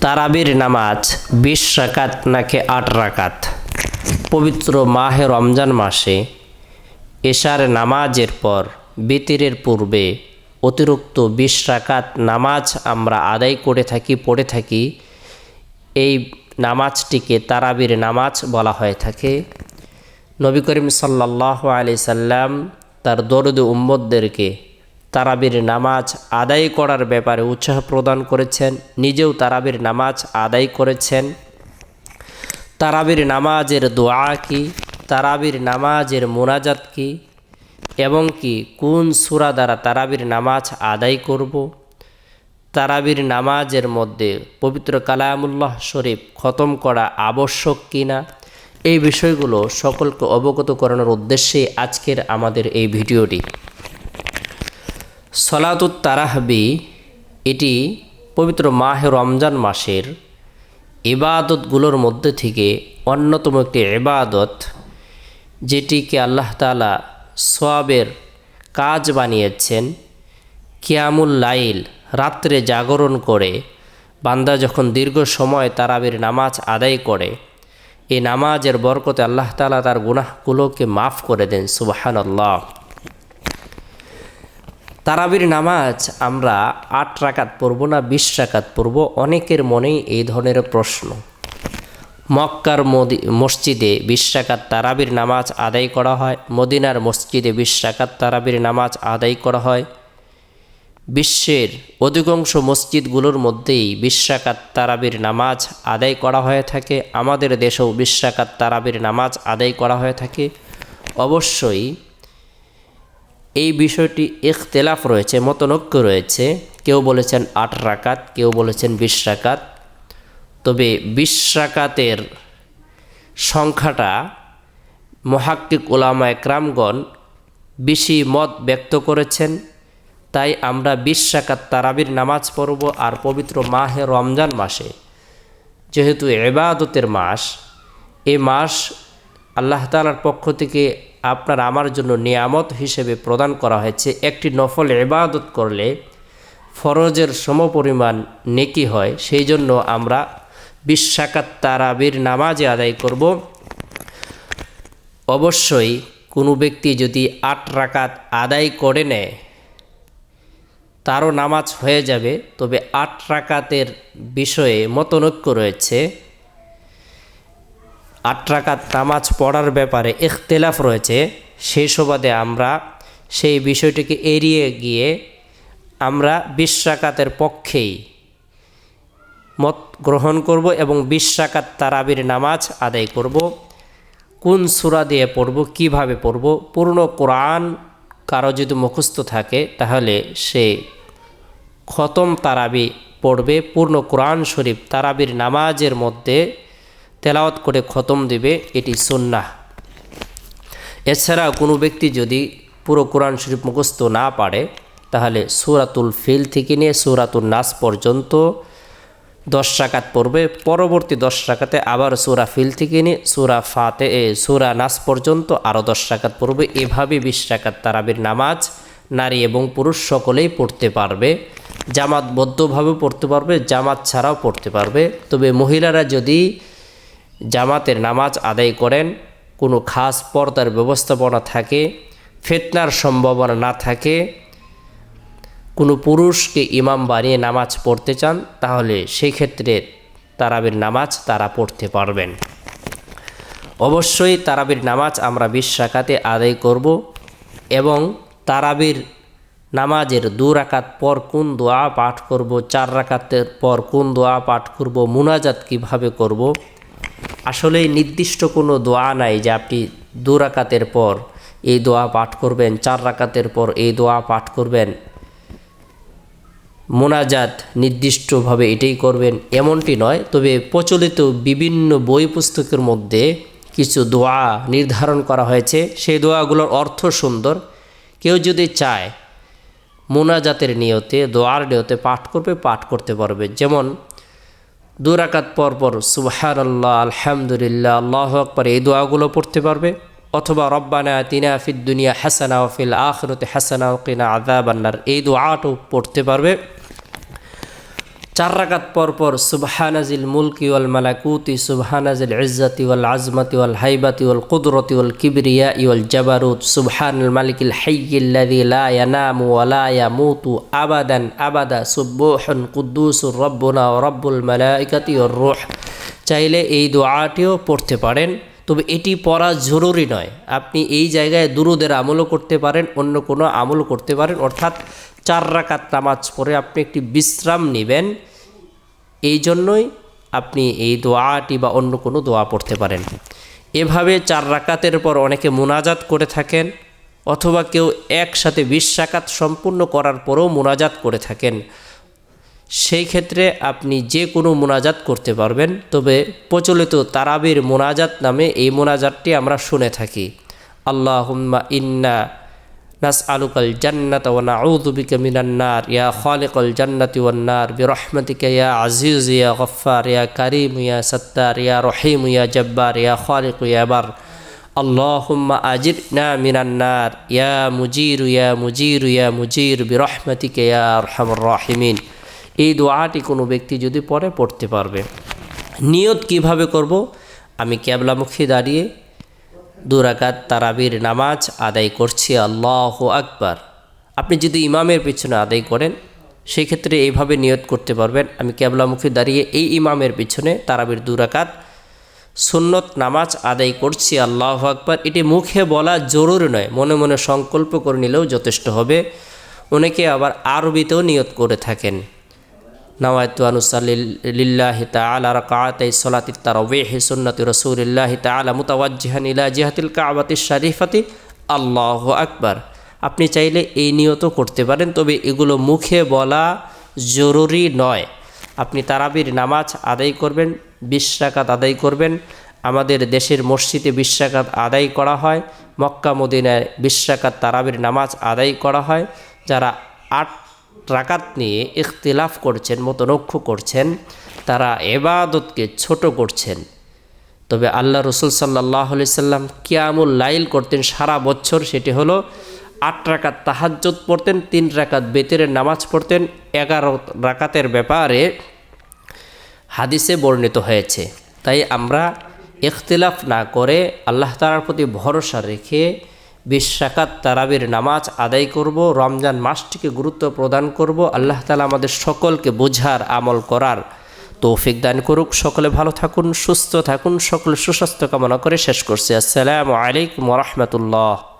তারাবির নামাজ বিশ রাকাত নাকি আট রাকাত? পবিত্র মাহে রমজান মাসে এশার নামাজের পর বিতিরের পূর্বে অতিরিক্ত বিশ রাকাত নামাজ আমরা আদায় করে থাকি, পড়ে থাকি। এই নামাজটিকে তারাবির নামাজ বলা হয়ে থাকে। নবী করিম সাল্লাহ আলি সাল্লাম তার দরদ উম্মদদেরকে তারাবির নামাজ আদায় করার ব্যাপারে উৎসাহ প্রদান করেছেন, নিজেও তারাবির নামাজ আদায় করেছেন। তারাবির নামাজের দোয়া কি? তারাবির নামাজের মোনাজাত কি? এবং কি কোন সুরা দ্বারা তারাবির নামাজ আদায় করব? তারাবির নামাজের মধ্যে পবিত্র কালামুল্লাহ শরীফ খতম করা আবশ্যক কিনা? এই বিষয়গুলো সকলকে অবগত করানোর উদ্দেশ্যে আজকের আমাদের এই ভিডিওটি। সলাতুত তারাহবি, এটি পবিত্র মাহে রমজান মাসের ইবাদতগুলোর মধ্যে থেকে অন্যতম একটি ইবাদত, যেটিকে আল্লাহ তালা সোয়াবের কাজ বানিয়েছেন। কিয়ামুল লাইল, রাত্রে জাগরণ করে বান্দা যখন দীর্ঘ সময় তারাবির নামাজ আদায় করে, এই নামাজের বরকতে আল্লাহ তালা তার গুনাহগুলোকে মাফ করে দেন সুবাহান আল্লাহ তারাবির নামাজ আমরা আট রাকাত পড়ব না, বিশ রাকাত পড়ব? অনেকের মনেই এই ধরনের প্রশ্ন। মক্কার মসজিদে বিশ রাকাত তারাবির নামাজ আদায় করা হয়, মদিনার মসজিদে বিশ রাকাত তারাবির নামাজ আদায় করা হয়। বিশ্বের অধিকাংশ মসজিদগুলোর মধ্যেই বিশ রাকাত তারাবির নামাজ আদায় করা হয়ে থাকে। আমাদের দেশেও বিশ রাকাত তারাবির নামাজ আদায় করা হয়ে থাকে। অবশ্যই এই বিষয়টি ইখতলাফ রয়েছে, মতনৈক্য রয়েছে। কেউ বলেছেন আট রাকাত, কেউ বলেছেন বিশ রাকাত। তবে বিশ রাকাতের সংখ্যাটা মহাক্কিক ওলামা একরামগণ বেশি মত ব্যক্ত করেছেন। তাই আমরা বিশ রাকাত তারাবির নামাজ পড়ব আর পবিত্র মাহে রমজান মাসে। যেহেতু এবাদতের মাস এই মাস আল্লাহ তালার পক্ষ থেকে আপনার আমার জন্য নিয়ামত হিসেবে প্রদান করা হয়েছে। একটি নফল এবাদত করলে ফরজের সমপরিমাণ নেকি হয়। সেই জন্য আমরা বিশ্বাকাত তারাবির নামাজে আদায় করব। অবশ্যই কোনো ব্যক্তি যদি আট রাকাত আদায় করে নেয়, তারও নামাজ হয়ে যাবে। তবে আট রাকাতের বিষয়ে মতনৈক্য রয়েছে। আট রাকাত নামাজ পড়ার ব্যাপারে ইখতলাফ রয়েছে, সেই সুবাদে আমরা সেই বিষয়টিকে এড়িয়ে গিয়ে আমরা বিশ রাকাতের পক্ষেই মত গ্রহণ করব এবং বিশ রাকাত তারাবির নামাজ আদায় করব। কোন সুরা দিয়ে পড়ব, কীভাবে পড়ব, পূর্ণ কোরআন কারও যদি মুখস্থ থাকে, তাহলে সে খতম তারাবি পড়বে। পূর্ণ কোরআন শরীফ তারাবির নামাজের মধ্যে তেলাওয়াত করে খতম দিবে, এটি সুন্নাহ। এছাড়া কোনো ব্যক্তি যদি পুরো কোরআন শরীফ মুখস্থ না পারে, তাহলে সুরাতুল ফিল থেকে নিয়ে সুরাতুল নাস পর্যন্ত দশ রাকাত পড়বে। পরবর্তী দশ রাকাতে আবার সুরা ফিল থেকে নিয়ে সুরা ফাতে, এ, সুরা নাস পর্যন্ত আরও দশ রাকাত পড়বে। এভাবে বিশ রাকাত তারাবির নামাজ নারী এবং পুরুষ সকলেই পড়তে পারবে। জামাতবদ্ধভাবে পড়তে পারবে, জামাত ছাড়াও পড়তে পারবে। তবে মহিলারা যদি জামাতের নামাজ আদায় করেন, কোনো খাস পর্দার ব্যবস্থাপনা থাকে, ফেতনার সম্ভাবনা না থাকে, কোনো পুরুষকে ইমাম বানিয়ে নামাজ পড়তে চান, তাহলে সেই ক্ষেত্রে তারাবির নামাজ তারা পড়তে পারবেন। অবশ্যই তারাবির নামাজ আমরা বিশ রাকাতে আদায় করব এবং তারাবির নামাজের দু রাকাত পর কোন দোয়া পাঠ করব, চার রাকাতের পর কোন দোয়া পাঠ করব, মুনাজাত কীভাবে করব আসলে নির্দিষ্ট কোনো দোয়া নাই যে আপনি দু রাকাতের পর এই দোয়া পাঠ করবেন, চার রাকাতের পর এই দোয়া পাঠ করবেন। মোনাজাত নির্দিষ্টভাবে এটাই করবেন, এমনটি নয়। তবে প্রচলিত বিভিন্ন বই পুস্তকের মধ্যে কিছু দোয়া নির্ধারণ করা হয়েছে। সেই দোয়াগুলোর অর্থ সুন্দর। কেউ যদি চায় মোনাজাতের নিয়তে, দোয়ার নিয়তে পাঠ করবে, পাঠ করতে পারবে। যেমন দুরাকাত পর পর সুবাহান আল্লাহ আলহামদুলিল্লাহ, আল্লাহ আকবর, এই দোয়াগুলো পড়তে পারবে। অথবা রব্বানা তিনা ফিদ দুনিয়া হাসানা ফিল আখরতে হাসানা কিনা আদা বান্নার এই দোয়াটাও পড়তে পারবে। চার রাকাত পর পর সুবহানাজিল মুলকি ওয়াল মালাকুতি, সুবহানাজিল ইজ্জাতি ওয়াল আজমাতি ওয়াল হাইবাতি ওয়াল কুদরতি ওয়াল কিবরিয়া ওয়াল জাবারুত, সুবহানাল মালিকিল হাইয়িল্লাযী লা ইয়ানামু ওয়া লা ইয়ামুতু আবাদান আবাদা, সুবহুন কুদ্দুসুর রব্বুনা ওয়া রব্বুল মালাইকাতি ওয়ার রূহ। চাইলে এই দোয়াটিও পড়তে পারেন, তবে এটি পড়া জরুরি নয়। আপনি এই জায়গায় দুরুদের আমলও করতে পারেন, অন্য কোনো আমলও করতে পারেন। অর্থাৎ চার রাকাত নামাজ পড়ে আপনি একটি বিশ্রাম নেবেন। এই জন্যই আপনি এই দোয়াটি বা অন্য কোনো দোয়া পড়তে পারেন। এভাবে চার রাকাতের পর অনেকে মোনাজাত করে থাকেন অথবা কেউ একসাথে বিশ রাকাত সম্পূর্ণ করার পরেও মোনাজাত করে থাকেন। সেই ক্ষেত্রে আপনি যে কোনো মোনাজাত করতে পারবেন, তবে প্রচলিত তারাবির মোনাজাত নামে এই মোনাজাতটি আমরা শুনে থাকি। আল্লাহুম্মা ইন্না ওয়া নাউযু বিকা মিনান নার। ইয়া খালিকাল জান্নাতি ওয়ান নার। বিরহমাতিকা ইয়া আজিজ, ইয়া গফফার, ইয়া কারীম, ইয়া সত্তার, ইয়া রহিম, ইয়া জব্বার, ইয়া খালিক, ইয়া বার। আল্লাহুম্মা আজিরনা মিনান নার। ইয়া মুজির ইয়া মুজির ইয়া মুজির। বিরহমাতিকা ইয়া আরহামুর রাহিমিন। এই দোয়াটি কোনো ব্যক্তি যদি পরে পড়তে পারবে। নিয়ত কীভাবে করব? আমি ক্যাবলামুখী দাঁড়িয়ে দুরাকাত তারাবির নামাজ আদায় করছি, আল্লাহ আকবার। আপনি যদি ইমামের পিছনে আদায় করেন সেই ক্ষেত্রে এইভাবে নিয়ত করতে পারবেন। আমি ক্যাবলামুখী দাঁড়িয়ে এই ইমামের পিছনে তারাবির দুরাকাত সুন্নত নামাজ আদায় করছি, আল্লাহ আকবার। এটি মুখে বলা জরুরি নয়, মনে মনে সংকল্প করে নিলেও যথেষ্ট হবে। অনেকে আবার আরবিতেও নিয়ত করে থাকেন। নওয়ায়তু আনুসাল্লিল্লাহি তাআলা রাকাতাই সলাতি তারাওয়িহ সুন্নতি রাসূলিল্লাহি তাআলা মুতাওয়াজ্জিহান ইলা জিহাতিল কাবাতি শরীফাতি। আল্লাহু আকবার। আপনি চাইলে এই নিয়ত করতে পারেন, তবে এগুলো মুখে বলা জরুরি নয়। আপনি তারাবির নামাজ আদায় করবেন, বিশ রাকাত আদায় করবেন। আমাদের দেশের মসজিদে বিশ রাকাত আদায় করা হয়, মক্কা মদিনায় বিশ রাকাত তারাবির নামাজ আদায় করা হয়। যারা আট রাকাত নিয়ে ইখতিলাফ করছেন মতনক্ষ করছেন, তারা এবাদতকে ছোট করছেন। তবে আল্লাহ রসুল সাল্লাহ সাল্লাম কিয়ামুল লাইল করতেন, সারা বছর সেটি হলো আট রাকাত তাহাজ্জত পড়তেন, তিন রাকাত বেতেরের নামাজ পড়তেন, এগারো রাকাতের ব্যাপারে হাদিসে বর্ণিত হয়েছে। তাই আমরা ইখতিলাফ না করে আল্লাহ তালার প্রতি ভরসা রেখে বিশ তারাবির নামাজ আদায় করব, রমজান মাসটিকে গুরুত্ব প্রদান করব, আল্লাহ তালা আমাদের সকলকে বোঝার, আমল করার তৌফিক দান করুক। সকলে ভালো থাকুন, সুস্থ থাকুন, সকলে সুস্বাস্থ্য কামনা করে শেষ করছি। আসসালামু আলাইকুম রহমতুল্লাহ।